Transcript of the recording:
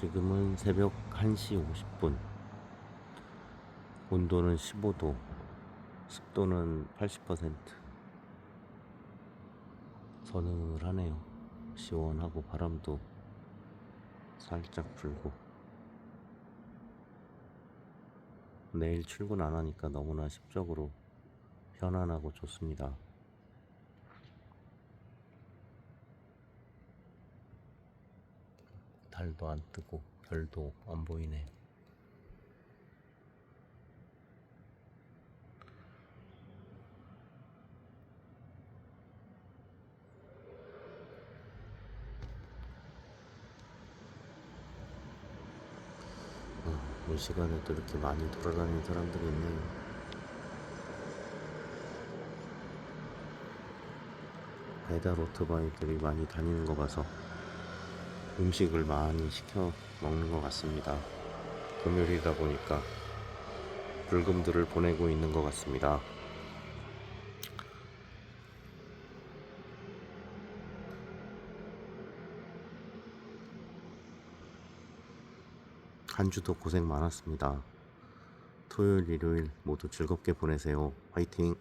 지금은 새벽 1시 50분. 온도는 15도. 습도는 80%. 서늘하네요. 시원하고 바람도 살짝 불고. 내일 출근 안 하니까 너무나 심적으로 편안하고 좋습니다. 달도 안 뜨고 별도 안 보이네. 어, 이 시간에 또 이렇게 많이 돌아다니는 사람들이 있네요. 배달 오토바이들이 많이 다니는 거 봐서 음식을 많이 시켜 먹는 것 같습니다. 금요일이다 보니까 불금들을 보내고 있는 것 같습니다. 한 주도 고생 많았습니다. 토요일, 일요일 모두 즐겁게 보내세요. 화이팅!